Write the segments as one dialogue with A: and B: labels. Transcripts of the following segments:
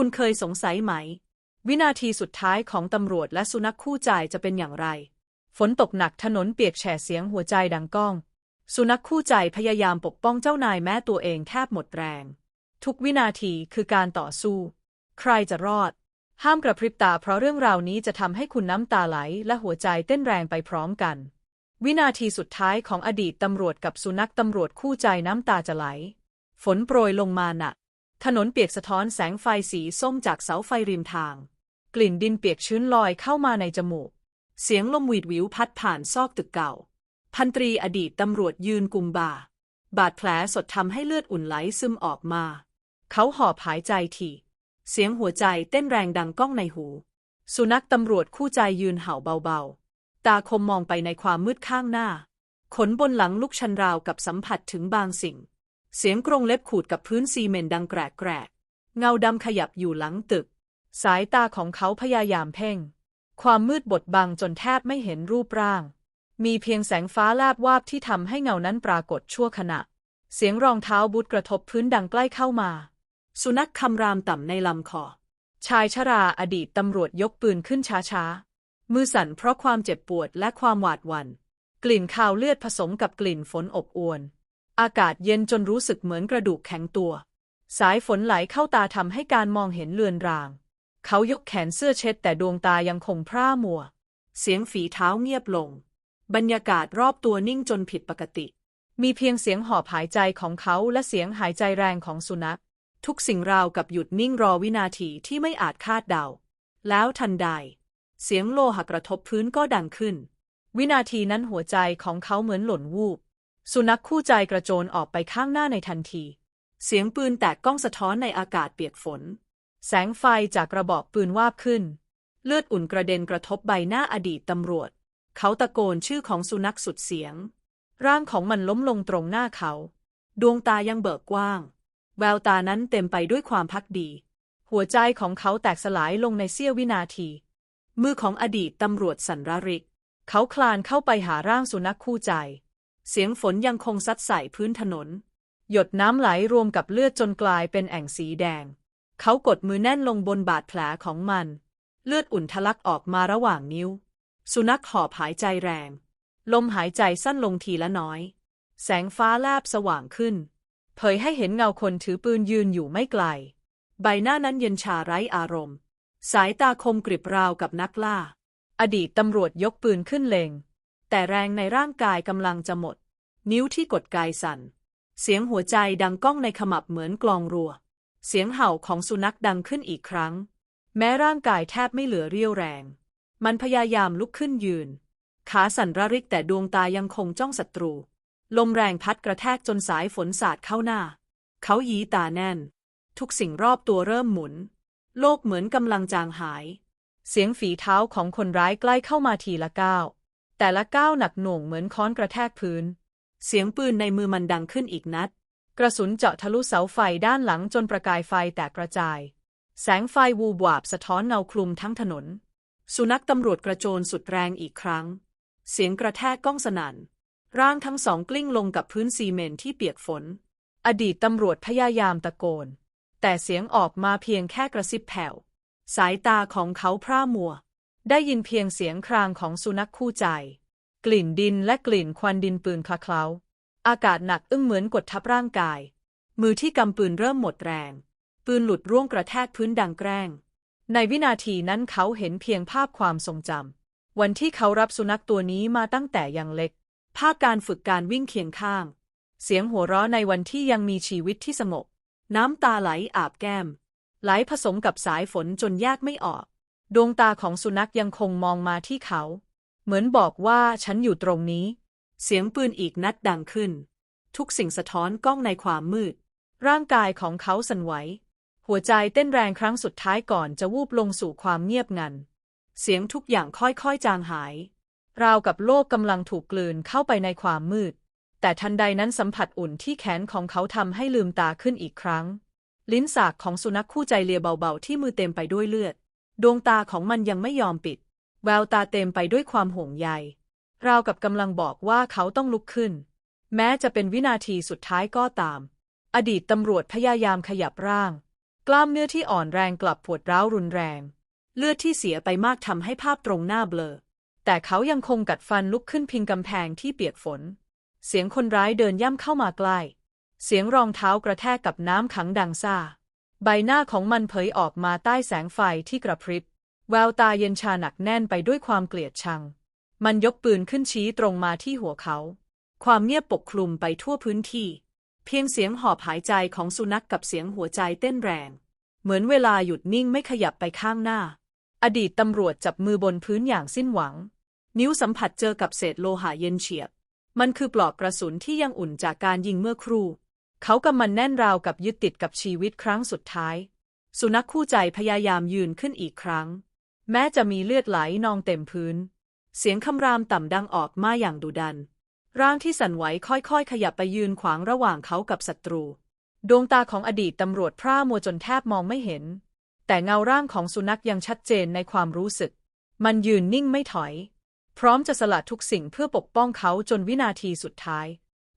A: คุณเคยสงสัยไหม วินาทีสุดท้ายของตำรวจและสุนัขคู่ใจจะเป็นอย่างไร ฝนตกหนักถนนเปียกแฉะเสียงหัวใจดังก้อง สุนัขคู่ใจพยายามปกป้องเจ้านายแม้ตัวเองแทบหมดแรง ทุกวินาทีคือการต่อสู้ ใครจะรอด ห้ามกระพริบตาเพราะเรื่องราวนี้จะทำให้คุณน้ำตาไหลและหัวใจเต้นแรงไปพร้อมกัน วินาทีสุดท้ายของอดีตตำรวจกับสุนัขตำรวจคู่ใจน้ำตาจะไหล ฝนโปรยลงมาหนัก ถนนเปียกสะท้อนแสงไฟสีส้มจากเสาไฟริมทาง กลิ่นดินเปียกชื้นลอยเข้ามาในจมูก เสียงลมหวีดวิวพัดผ่านซอกตึกเก่า พันตรีอดีตตำรวจยืนกุมบ่า บาดแผลสดทำให้เลือดอุ่นไหลซึมออกมา เขาหอบหายใจทีเสียงหัวใจเต้นแรงดังก้องในหู สุนัขตำรวจคู่ใจยืนเห่าเบาๆ ตาคมมองไปในความมืดข้างหน้า ขนบนหลังลุกชันราวกับสัมผัสถึงบางสิ่ง เสียงกรงเล็บขูดกับพื้นซีเมนต์ดังแกรกแกรก เงาดำขยับอยู่หลังตึก สายตาของเขาพยายามเพ่ง ความมืดบดบังจนแทบไม่เห็นรูปร่าง มีเพียงแสงฟ้าแลบวาบที่ทำให้เงานั้นปรากฏชั่วขณะ เสียงรองเท้าบูทกระทบพื้นดังใกล้เข้ามา สุนัขคำรามต่ำในลำคอ ชายชราอดีตตำรวจยกปืนขึ้นช้าๆ มือสั่นเพราะความเจ็บปวดและความหวาดหวัน่น กลิ่นคาวเลือดผสมกับกลิ่นฝนอบอวล อากาศเย็นจนรู้สึกเหมือนกระดูกแข็งตัว สายฝนไหลเข้าตาทำให้การมองเห็นเลือนราง เขายกแขนเสื้อเช็ดแต่ดวงตายังคงพร่ามัว เสียงฝีเท้าเงียบลง บรรยากาศรอบตัวนิ่งจนผิดปกติ มีเพียงเสียงหอบหายใจของเขาและเสียงหายใจแรงของสุนัข ทุกสิ่งราวกับหยุดนิ่งรอวินาทีที่ไม่อาจคาดเดา แล้วทันใด เสียงโลหะกระทบพื้นก็ดังขึ้น วินาทีนั้นหัวใจของเขาเหมือนหล่นวูบ สุนัขคู่ใจกระโจนออกไปข้างหน้าในทันที เสียงปืนแตกก้องสะท้อนในอากาศเปียกฝน แสงไฟจากกระบอกปืนวาบขึ้น เลือดอุ่นกระเด็นกระทบใบหน้าอดีตตำรวจ เขาตะโกนชื่อของสุนัขสุดเสียง ร่างของมันล้มลงตรงหน้าเขา ดวงตายังเบิกกว้าง แววตานั้นเต็มไปด้วยความพักดี หัวใจของเขาแตกสลายลงในเสี้ยววินาที มือของอดีตตำรวจสันระริก เขาคลานเข้าไปหาร่างสุนัขคู่ใจ เสียงฝนยังคงซัดใส่พื้นถนน หยดน้ำไหลรวมกับเลือดจนกลายเป็นแอ่งสีแดง เขากดมือแน่นลงบนบาดแผลของมัน เลือดอุ่นทะลักออกมาระหว่างนิ้ว สุนัขหอบหายใจแรง ลมหายใจสั้นลงทีละน้อย แสงฟ้าแลบสว่างขึ้น เผยให้เห็นเงาคนถือปืนยืนอยู่ไม่ไกล ใบหน้านั้นเย็นชาไร้อารมณ์ สายตาคมกริบราวกับนักล่า อดีตตำรวจยกปืนขึ้นเลง แต่แรงในร่างกายกำลังจะหมด นิ้วที่กดกายสั่น เสียงหัวใจดังก้องในขมับเหมือนกลองรัว เสียงเห่าของสุนัขดังขึ้นอีกครั้ง แม้ร่างกายแทบไม่เหลือเรี่ยวแรง มันพยายามลุกขึ้นยืน ขาสั่นระริกแต่ดวงตายังคงจ้องศัตรู ลมแรงพัดกระแทกจนสายฝนสาดเข้าหน้า เขายีตาแน่น ทุกสิ่งรอบตัวเริ่มหมุน โลกเหมือนกำลังจางหาย เสียงฝีเท้าของคนร้ายใกล้เข้ามาทีละก้าว แต่ละก้าวหนักหน่วงเหมือนค้อนกระแทกพื้น เสียงปืนในมือมันดังขึ้นอีกนัด กระสุนเจาะทะลุเสาไฟด้านหลังจนประกายไฟแตกกระจาย แสงไฟวูบวาบสะท้อนเงาคลุมทั้งถนน สุนัขตำรวจกระโจนสุดแรงอีกครั้ง เสียงกระแทกก้องสนั่น ร่างทั้งสองกลิ้งลงกับพื้นซีเมนที่เปียกฝน อดีตตำรวจพยายามตะโกน แต่เสียงออกมาเพียงแค่กระซิบแผ่ว สายตาของเขาพร่ามัว ได้ยินเพียงเสียงครางของสุนัขคู่ใจ กลิ่นดินและกลิ่นควันดินปืนคละเคล้า อากาศหนักอึ้งเหมือนกดทับร่างกาย มือที่กำปืนเริ่มหมดแรง ปืนหลุดร่วงกระแทกพื้นดังแกล้ง ในวินาทีนั้นเขาเห็นเพียงภาพความทรงจำ วันที่เขารับสุนัขตัวนี้มาตั้งแต่ยังเล็ก ภาพการฝึกการวิ่งเคียงข้าง เสียงหัวเราะในวันที่ยังมีชีวิตที่สงบ น้ำตาไหลอาบแก้ม ไหลผสมกับสายฝนจนแยกไม่ออก ดวงตาของสุนัขยังคงมองมาที่เขา เหมือนบอกว่าฉันอยู่ตรงนี้ เสียงปืนอีกนัดดังขึ้น ทุกสิ่งสะท้อนกล้องในความมืด ร่างกายของเขาสั่นไหว หัวใจเต้นแรงครั้งสุดท้ายก่อนจะวูบลงสู่ความเงียบงัน เสียงทุกอย่างค่อยๆจางหาย ราวกับโลกกำลังถูกกลืนเข้าไปในความมืด แต่ทันใดนั้นสัมผัสอุ่นที่แขนของเขาทำให้ลืมตาขึ้นอีกครั้ง ลิ้นสากของสุนัขคู่ใจเลียเบาๆที่มือเต็มไปด้วยเลือด ดวงตาของมันยังไม่ยอมปิด แววตาเต็มไปด้วยความห่วงใยราวกับกำลังบอกว่าเขาต้องลุกขึ้น แม้จะเป็นวินาทีสุดท้ายก็ตาม อดีตตำรวจพยายามขยับร่าง กล้ามเนื้อที่อ่อนแรงกลับปวดร้าวรุนแรง เลือดที่เสียไปมากทำให้ภาพตรงหน้าเบลอ แต่เขายังคงกัดฟันลุกขึ้นพิงกำแพงที่เปียกฝน เสียงคนร้ายเดินย่ำเข้ามาใกล้ เสียงรองเท้ากระแทกกับน้ำขังดังซ่า ใบหน้าของมันเผยออกมาใต้แสงไฟที่กระพริบ แววตาเย็นชาหนักแน่นไปด้วยความเกลียดชัง มันยกปืนขึ้นชี้ตรงมาที่หัวเขา ความเงียบปกคลุมไปทั่วพื้นที่ เพียงเสียงหอบหายใจของสุนัขกกับเสียงหัวใจเต้นแรง เหมือนเวลาหยุดนิ่งไม่ขยับไปข้างหน้า อดีตตำรวจจับมือบนพื้นอย่างสิ้นหวัง นิ้วสัมผัสเจอกับเศษโลหะเย็นเฉียบ มันคือปลอกกระสุนที่ยังอุ่นจากการยิงเมื่อครู่ เขากำมันแน่นราวกับยึดติดกับชีวิตครั้งสุดท้าย สุนัขคู่ใจพยายามยืนขึ้นอีกครั้ง แม้จะมีเลือดไหลนองเต็มพื้น เสียงคำรามต่ำดังออกมาอย่างดุดัน ร่างที่สั่นไหวค่อยๆ ขยับไปยืนขวางระหว่างเขากับศัตรู ดวงตาของอดีตตำรวจพร่ามัวจนแทบมองไม่เห็น แต่เงาร่างของสุนัขยังชัดเจนในความรู้สึก มันยืนนิ่งไม่ถอย พร้อมจะสละทุกสิ่งเพื่อปกป้องเขาจนวินาทีสุดท้าย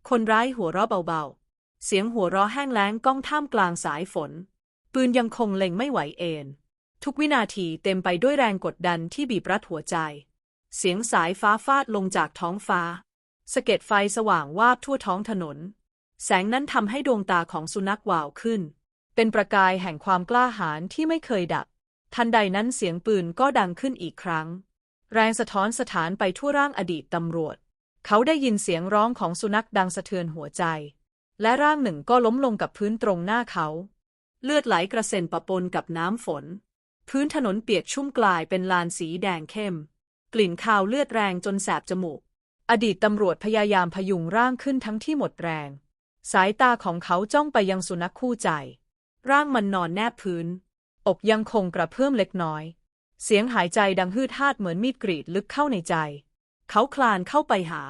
A: คนร้ายหัวเราะเบาๆ เสียงหัวเราะแห้งแล้งก้องท่ามกลางสายฝน ปืนยังคงเล็งไม่ไหวเอนทุกวินาทีเต็มไปด้วยแรงกดดันที่บีบรัดหัวใจ เสียงสายฟ้าฟาดลงจากท้องฟ้า สะเก็ดไฟสว่างวาบทั่วท้องถนน แสงนั้นทำให้ดวงตาของสุนัขวาวขึ้น เป็นประกายแห่งความกล้าหาญที่ไม่เคยดับ ทันใดนั้นเสียงปืนก็ดังขึ้นอีกครั้ง แรงสะท้อนสถานไปทั่วร่างอดีตตำรวจ เขาได้ยินเสียงร้องของสุนัขดังสะเทือนหัวใจ และร่างหนึ่งก็ล้มลงกับพื้นตรงหน้าเขา เลือดไหลกระเซ็นปะปนกับน้ำฝน พื้นถนนเปียกชุ่มกลายเป็นลานสีแดงเข้ม กลิ่นคาวเลือดแรงจนแสบจมูก อดีตตำรวจพยายามพยุงร่างขึ้นทั้งที่หมดแรง สายตาของเขาจ้องไปยังสุนัขคู่ใจ ร่างมันนอนแนบพื้น อกยังคงกระเพื่อมเล็กน้อย เสียงหายใจดังฮืดฮาดเหมือนมีดกรีดลึกเข้าในใจ เขาคลานเข้าไปหา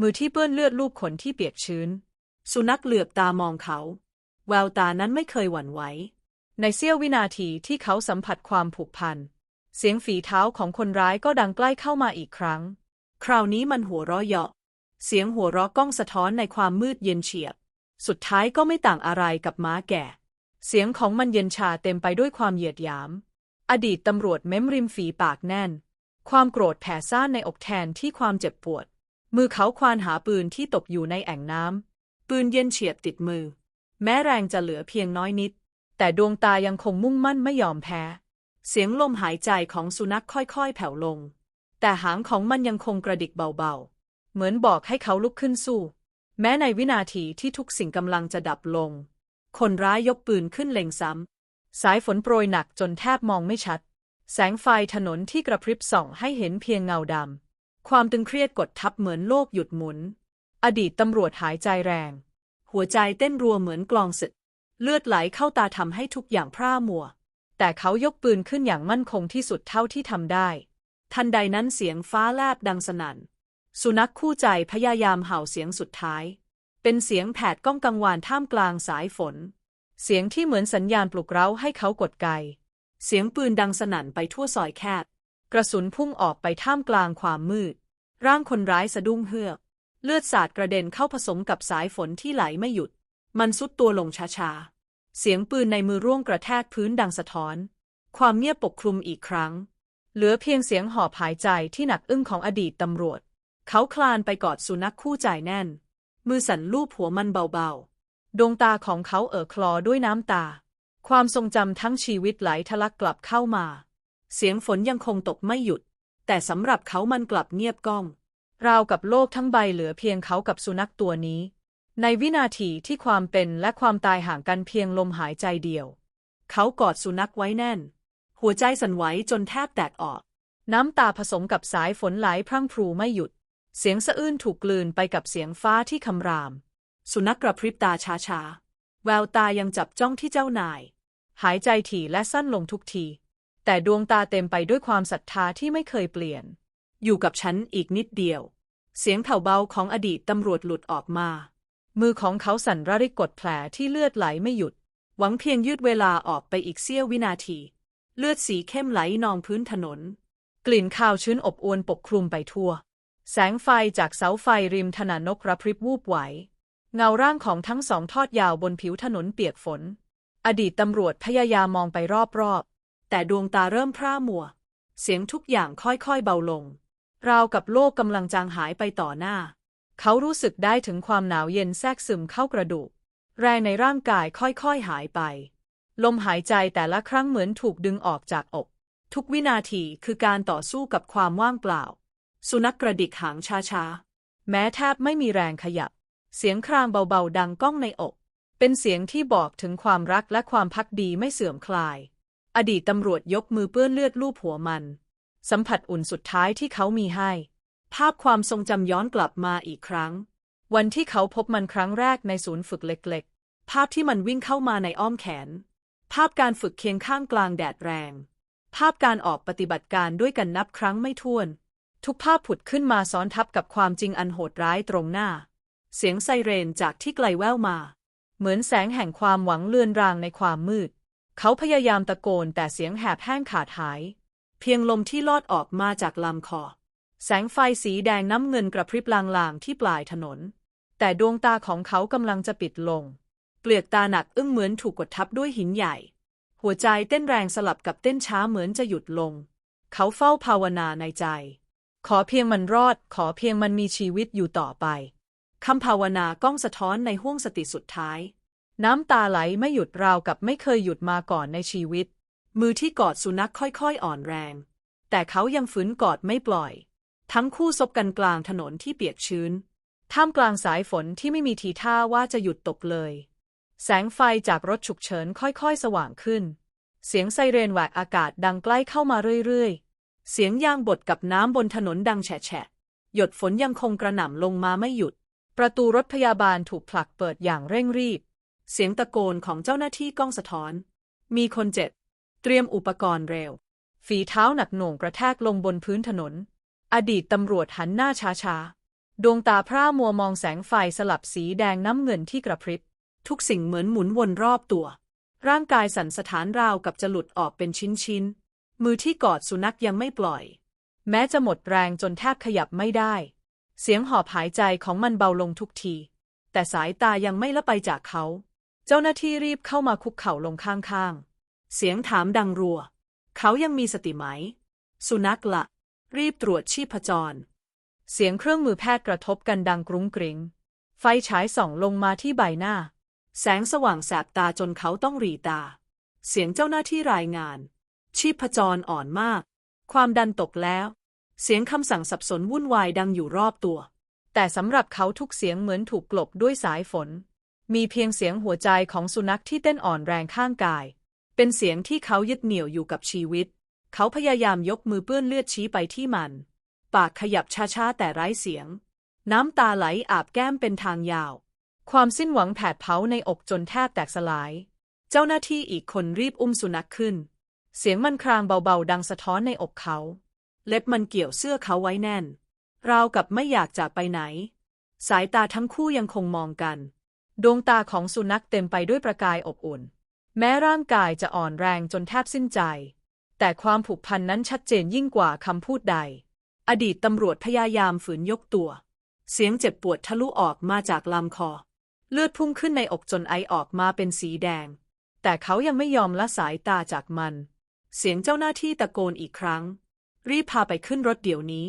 A: มือที่เปื้อนเลือดลูบขนที่เปียกชื้น สุนัขเหลือบตามองเขา แววตานั้นไม่เคยหวั่นไหว ในเสี้ยววินาทีที่เขาสัมผัสความผูกพัน เสียงฝีเท้าของคนร้ายก็ดังใกล้เข้ามาอีกครั้ง คราวนี้มันหัวเราะเยาะ เสียงหัวเราะก้องสะท้อนในความมืดเย็นเฉียบ สุดท้ายก็ไม่ต่างอะไรกับม้าแก่ เสียงของมันเย็นชาเต็มไปด้วยความเหยียดหยาม อดีตตำรวจเม้มริมฝีปากแน่น ความโกรธแผ่ซ่านในอกแทนที่ความเจ็บปวด มือเขาควานหาปืนที่ตกอยู่ในแอ่งน้ำ ปืนเย็นเฉียบติดมือ แม้แรงจะเหลือเพียงน้อยนิด แต่ดวงตายังคงมุ่งมั่นไม่ยอมแพ้ เสียงลมหายใจของสุนัขค่อยๆ แผ่วลง แต่หางของมันยังคงกระดิกเบาๆ เหมือนบอกให้เขาลุกขึ้นสู้ แม้ในวินาทีที่ทุกสิ่งกำลังจะดับลง คนร้ายยกปืนขึ้นเล็งซ้ำ สายฝนโปรยหนักจนแทบมองไม่ชัด แสงไฟถนนที่กระพริบส่องให้เห็นเพียงเงาดำความตึงเครียดกดทับเหมือนโลกหยุดหมุน อดีตตำรวจหายใจแรง หัวใจเต้นรัวเหมือนกลองศึก เลือดไหลเข้าตาทำให้ทุกอย่างพร่ามัว แต่เขายกปืนขึ้นอย่างมั่นคงที่สุดเท่าที่ทำได้ ทันใดนั้นเสียงฟ้าแลบดังสนั่น สุนัขคู่ใจพยายามเห่าเสียงสุดท้าย เป็นเสียงแผดก้องกังวานท่ามกลางสายฝน เสียงที่เหมือนสัญญาณปลุกเร้าให้เขากดไกเสียงปืนดังสนั่นไปทั่วซอยแคบ กระสุนพุ่งออกไปท่ามกลางความมืด ร่างคนร้ายสะดุ้งเฮือก เลือดสาดกระเด็นเข้าผสมกับสายฝนที่ไหลไม่หยุด มันซุดตัวลงช้าๆ เสียงปืนในมือร่วงกระแทกพื้นดังสะท้อน ความเงียบปกคลุมอีกครั้ง เหลือเพียงเสียงหอบหายใจที่หนักอึ้งของอดีตตำรวจ เขาคลานไปกอดสุนัขคู่ใจแน่น มือสั่นลูบหัวมันเบาๆ ดวงตาของเขาเอ่อคลอด้วยน้ำตา ความทรงจำทั้งชีวิตไหลทะลักกลับเข้ามา เสียงฝนยังคงตกไม่หยุด แต่สำหรับเขามันกลับเงียบก้อง ราวกับโลกทั้งใบเหลือเพียงเขากับสุนัขตัวนี้ ในวินาทีที่ความเป็นและความตายห่างกันเพียงลมหายใจเดียว เขากอดสุนัขไว้แน่น หัวใจสั่นไหวจนแทบแตกออก น้ำตาผสมกับสายฝนไหลพรั่งพรูไม่หยุด เสียงสะอื้นถูกกลืนไปกับเสียงฟ้าที่คำราม สุนัขกระพริบตาช้าๆ แววตายังจับจ้องที่เจ้านาย หายใจถี่และสั้นลงทุกที แต่ดวงตาเต็มไปด้วยความศรัทธาที่ไม่เคยเปลี่ยน อยู่กับฉันอีกนิดเดียว เสียงแผ่วเบาของอดีตตำรวจหลุดออกมา มือของเขาสั่นระริกกดแผลที่เลือดไหลไม่หยุด หวังเพียงยืดเวลาออกไปอีกเสี้ยววินาที เลือดสีเข้มไหลนองพื้นถนน กลิ่นคาวชื้นอบอวนปกคลุมไปทั่ว แสงไฟจากเสาไฟริมถนนนกระพริบวูบไหว เงาร่างของทั้งสองทอดยาวบนผิวถนนเปียกฝน อดีตตำรวจพยายามมองไปรอบๆแต่ดวงตาเริ่มพร่ามัว เสียงทุกอย่างค่อยๆเบาลง ราวกับโลกกำลังจางหายไปต่อหน้า เขารู้สึกได้ถึงความหนาวเย็นแทรกซึมเข้ากระดูก แรงในร่างกายค่อยๆหายไป ลมหายใจแต่ละครั้งเหมือนถูกดึงออกจากอก ทุกวินาทีคือการต่อสู้กับความว่างเปล่า สุนัขกระดิกหางช้าๆ แม้แทบไม่มีแรงขยับ เสียงครางเบาๆ ดังก้องในอก เป็นเสียงที่บอกถึงความรักและความพักดีไม่เสื่อมคลาย อดีตตำรวจยกมือเปื้อนเลือดลูบหัวมัน สัมผัสอุ่นสุดท้ายที่เขามีให้ ภาพความทรงจำย้อนกลับมาอีกครั้ง วันที่เขาพบมันครั้งแรกในศูนย์ฝึกเล็กๆ ภาพที่มันวิ่งเข้ามาในอ้อมแขน ภาพการฝึกเคียงข้างกลางแดดแรง ภาพการออกปฏิบัติการด้วยกันนับครั้งไม่ถ้วน ทุกภาพผุดขึ้นมาซ้อนทับกับความจริงอันโหดร้ายตรงหน้า เสียงไซเรนจากที่ไกลแว่วมา เหมือนแสงแห่งความหวังเลือนรางในความมืด เขาพยายามตะโกนแต่เสียงแหบแห้งขาดหาย เพียงลมที่ลอดออกมาจากลำคอ แสงไฟสีแดงน้ำเงินกระพริบลางๆที่ปลายถนน แต่ดวงตาของเขากำลังจะปิดลง เปลือกตาหนักอึ้งเหมือนถูกกดทับด้วยหินใหญ่ หัวใจเต้นแรงสลับกับเต้นช้าเหมือนจะหยุดลง เขาเฝ้าภาวนาในใจ ขอเพียงมันรอด ขอเพียงมันมีชีวิตอยู่ต่อไปคำภาวนาก้องสะท้อนในห้วงสติสุดท้าย น้ำตาไหลไม่หยุดราวกับไม่เคยหยุดมาก่อนในชีวิต มือที่กอดสุนัขค่อยๆอ่อนแรง แต่เขายังฝืนกอดไม่ปล่อย ทั้งคู่ซบกันกลางถนนที่เปียกชื้น ท่ามกลางสายฝนที่ไม่มีทีท่าว่าจะหยุดตกเลย แสงไฟจากรถฉุกเฉินค่อยๆ สว่างขึ้น เสียงไซเรนแหวกอากาศดังใกล้เข้ามาเรื่อยๆ เสียงยางบดกับน้ำบนถนนดังแฉะหยดฝนยังคงกระหน่ำลงมาไม่หยุด ประตูรถพยาบาลถูกผลักเปิดอย่างเร่งรีบ เสียงตะโกนของเจ้าหน้าที่ก้องสะท้อน มีคนเจ็บ เตรียมอุปกรณ์เร็ว ฝีเท้าหนักหน่วงกระแทกลงบนพื้นถนน อดีตตำรวจหันหน้าช้าๆ ดวงตาพร่ามัวมองแสงไฟสลับสีแดงน้ำเงินที่กระพริบ ทุกสิ่งเหมือนหมุนวนรอบตัว ร่างกายสั่นสะท้านราวกับจะหลุดออกเป็นชิ้นๆ มือที่กอดสุนัขยังไม่ปล่อย แม้จะหมดแรงจนแทบขยับไม่ได้ เสียงหอบหายใจของมันเบาลงทุกที แต่สายตายังไม่ละไปจากเขา เจ้าหน้าที่รีบเข้ามาคุกเข่าลงข้างๆ เสียงถามดังรัว เขายังมีสติไหม สุนัขละ รีบตรวจชีพจร เสียงเครื่องมือแพทย์กระทบกันดังกรุ้งกริงไฟฉายส่องลงมาที่ใบหน้า แสงสว่างแสบตาจนเขาต้องหรีตา เสียงเจ้าหน้าที่รายงาน ชีพจรอ่อนมาก ความดันตกแล้ว เสียงคำสั่งสับสนวุ่นวายดังอยู่รอบตัว แต่สำหรับเขาทุกเสียงเหมือนถูกกลบด้วยสายฝน มีเพียงเสียงหัวใจของสุนัขที่เต้นอ่อนแรงข้างกาย เป็นเสียงที่เขายึดเหนี่ยวอยู่กับชีวิต เขาพยายามยกมือเปื้อนเลือดชี้ไปที่มัน ปากขยับช้าๆแต่ไร้เสียง น้ำตาไหลอาบแก้มเป็นทางยาว ความสิ้นหวังแผดเผาในอกจนแทบแตกสลาย เจ้าหน้าที่อีกคนรีบอุ้มสุนัขขึ้น เสียงมันครางเบาๆ ดังสะท้อนในอกเขา เล็บมันเกี่ยวเสื้อเขาไว้แน่น ราวกับไม่อยากจากไปไหน สายตาทั้งคู่ยังคงมองกัน ดวงตาของสุนัขเต็มไปด้วยประกายอบอุ่น แม้ร่างกายจะอ่อนแรงจนแทบสิ้นใจ แต่ความผูกพันนั้นชัดเจนยิ่งกว่าคำพูดใด อดีตตำรวจพยายามฝืนยกตัว เสียงเจ็บปวดทะลุออกมาจากลำคอ เลือดพุ่งขึ้นในอกจนไอออกมาเป็นสีแดง แต่เขายังไม่ยอมละสายตาจากมัน เสียงเจ้าหน้าที่ตะโกนอีกครั้ง รีบพาไปขึ้นรถเดี๋ยวนี้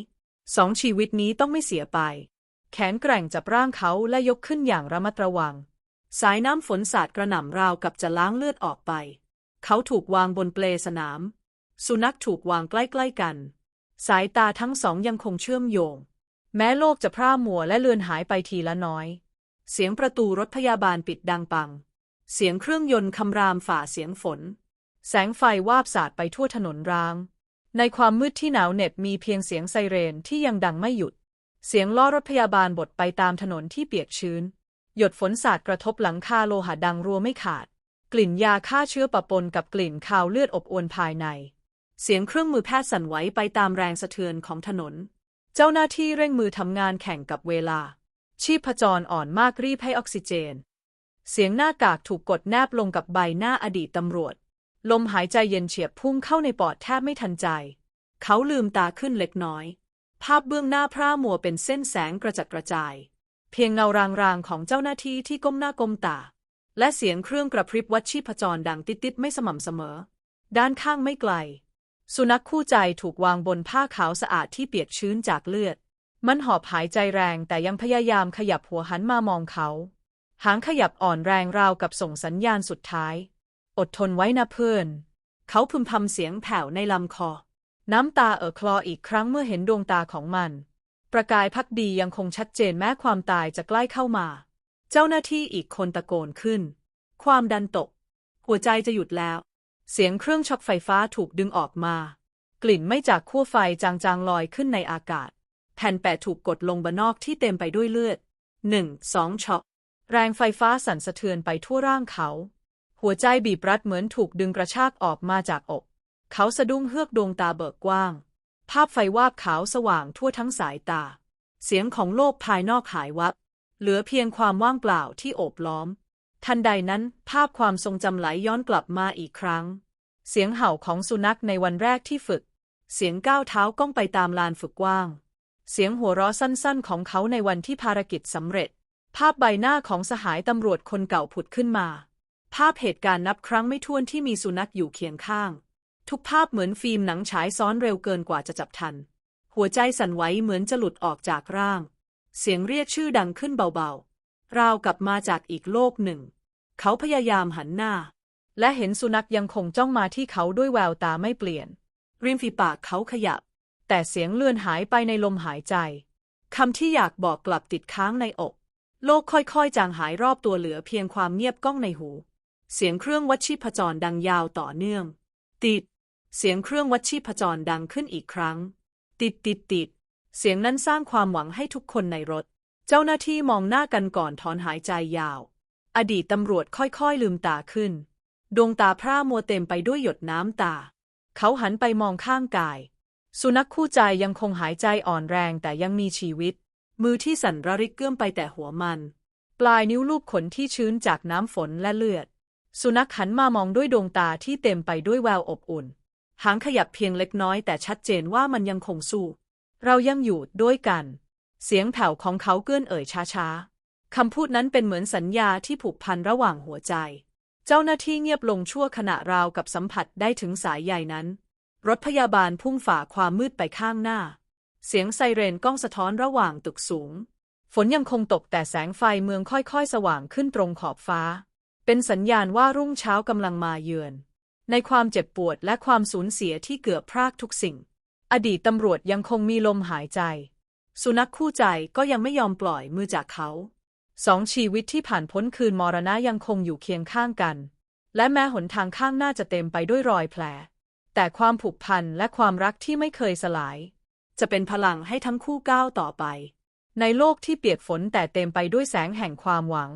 A: สองชีวิตนี้ต้องไม่เสียไป แขนแกร่งจับร่างเขาและยกขึ้นอย่างระมัดระวัง สายน้ำฝนสาดกระหน่ำราวกับจะล้างเลือดออกไป เขาถูกวางบนเปลสนาม สุนัขถูกวางใกล้ๆกัน สายตาทั้งสองยังคงเชื่อมโยง แม้โลกจะพร่ามัวและเลือนหายไปทีละน้อย เสียงประตูรถพยาบาลปิดดังปัง เสียงเครื่องยนต์คำรามฝ่าเสียงฝน แสงไฟวาบสาดไปทั่วถนนร้าง ในความมืดที่หนาวเหน็บมีเพียงเสียงไซเรนที่ยังดังไม่หยุด เสียงล้อรถพยาบาลบดไปตามถนนที่เปียกชื้น หยดฝนสาดกระทบหลังคาโลหะดังรัวไม่ขาด กลิ่นยาฆ่าเชื้อปะปนกับกลิ่นคาวเลือดอบอวนภายใน เสียงเครื่องมือแพทย์สั่นไหวไปตามแรงสะเทือนของถนน เจ้าหน้าที่เร่งมือทำงานแข่งกับเวลา ชีพจรอ่อนมากรีบให้ออกซิเจน เสียงหน้ากากถูกกดแนบลงกับใบหน้าอดีตตำรวจ ลมหายใจเย็นเฉียบพุ่งเข้าในปอดแทบไม่ทันใจ เขาลืมตาขึ้นเล็กน้อย ภาพเบื้องหน้าพร่ามัวเป็นเส้นแสงกระจัดกระจาย เพียงเงารางๆของเจ้าหน้าที่ที่ก้มหน้าก้มตา และเสียงเครื่องกระพริบวัดชีพจรดังติดๆไม่สม่ำเสมอ ด้านข้างไม่ไกล สุนัขคู่ใจถูกวางบนผ้าขาวสะอาดที่เปียกชื้นจากเลือด มันหอบหายใจแรงแต่ยังพยายามขยับหัวหันมามองเขา หางขยับอ่อนแรงราวกับส่งสัญญาณสุดท้าย อดทนไว้นะเพื่อน เขาพึมพำเสียงแผ่วในลำคอ น้ำตาเอ่อคลออีกครั้งเมื่อเห็นดวงตาของมัน ประกายพักดียังคงชัดเจนแม้ความตายจะใกล้เข้ามา เจ้าหน้าที่อีกคนตะโกนขึ้น ความดันตก หัวใจจะหยุดแล้ว เสียงเครื่องช็อคไฟฟ้าถูกดึงออกมา กลิ่นไม่จากขั้วไฟจางๆลอยขึ้นในอากาศ แผ่นแปะถูกกดลงบนนอกที่เต็มไปด้วยเลือดหนึ่งสองช็อคแรงไฟฟ้าสั่นสะเทือนไปทั่วร่างเขา หัวใจบีบรัดเหมือนถูกดึงกระชากออกมาจากอก เขาสะดุ้งเฮือกดวงตาเบิกกว้าง ภาพไฟวาบขาวสว่างทั่วทั้งสายตา เสียงของโลกภายนอกหายวับ เหลือเพียงความว่างเปล่าที่โอบล้อม ทันใดนั้นภาพความทรงจำไหลย้อนกลับมาอีกครั้ง เสียงเห่าของสุนัขในวันแรกที่ฝึก เสียงก้าวเท้าก้องไปตามลานฝึกกว้าง เสียงหัวเราะสั้นๆ ของเขาในวันที่ภารกิจสำเร็จ ภาพใบหน้าของสหายตำรวจคนเก่าผุดขึ้นมา ภาพเหตุการณ์นับครั้งไม่ถ้วนที่มีสุนัขอยู่เคียงข้าง ทุกภาพเหมือนฟิล์มหนังฉายซ้อนเร็วเกินกว่าจะจับทัน หัวใจสั่นไหวเหมือนจะหลุดออกจากร่าง เสียงเรียกชื่อดังขึ้นเบาๆ ราวกับมาจากอีกโลกหนึ่ง เขาพยายามหันหน้า และเห็นสุนัขยังคงจ้องมาที่เขาด้วยแววตาไม่เปลี่ยน ริมฝีปากเขาขยับ แต่เสียงเลื่อนหายไปในลมหายใจคำที่อยากบอกกลับติดค้างในอก โลกค่อยๆ จางหายรอบตัวเหลือเพียงความเงียบก้องในหู เสียงเครื่องวัดชีพจรดังยาวต่อเนื่อง ติด เสียงเครื่องวัดชีพจรดังขึ้นอีกครั้ง ติดติดติด เสียงนั้นสร้างความหวังให้ทุกคนในรถ เจ้าหน้าที่มองหน้ากันก่อนถอนหายใจยาว อดีตตำรวจค่อยๆลืมตาขึ้น ดวงตาพร่ามัวเต็มไปด้วยหยดน้ำตา เขาหันไปมองข้างกาย สุนัขคู่ใจยังคงหายใจอ่อนแรงแต่ยังมีชีวิต มือที่สั่นระริกเกื้อมไปแต่หัวมัน ปลายนิ้วลูบขนที่ชื้นจากน้ำฝนและเลือด สุนัขหันมามองด้วยดวงตาที่เต็มไปด้วยแววอบอุ่น หางขยับเพียงเล็กน้อยแต่ชัดเจนว่ามันยังคงสู้ เรายังอยู่ด้วยกัน เสียงแผ่วของเขาเกื้อนเอ่ยช้าๆ คำพูดนั้นเป็นเหมือนสัญญาที่ผูกพันระหว่างหัวใจ เจ้าหน้าที่เงียบลงชั่วขณะราวกับสัมผัสได้ถึงสายใยนั้น รถพยาบาลพุ่งฝ่าความมืดไปข้างหน้า เสียงไซเรนก้องสะท้อนระหว่างตึกสูง ฝนยังคงตกแต่แสงไฟเมืองค่อยๆ สว่างขึ้นตรงขอบฟ้า เป็นสัญญาณว่ารุ่งเช้ากำลังมาเยือน ในความเจ็บปวดและความสูญเสียที่เกือบพรากทุกสิ่ง อดีตตำรวจยังคงมีลมหายใจ สุนัขคู่ใจก็ยังไม่ยอมปล่อยมือจากเขาสองชีวิตที่ผ่านพ้นคืนมรณะยังคงอยู่เคียงข้างกัน และแม้หนทางข้างหน้าจะเต็มไปด้วยรอยแผล แต่ความผูกพันและความรักที่ไม่เคยสลาย จะเป็นพลังให้ทั้งคู่ก้าวต่อไป ในโลกที่เปียกฝนแต่เต็มไปด้วยแสงแห่งความหวัง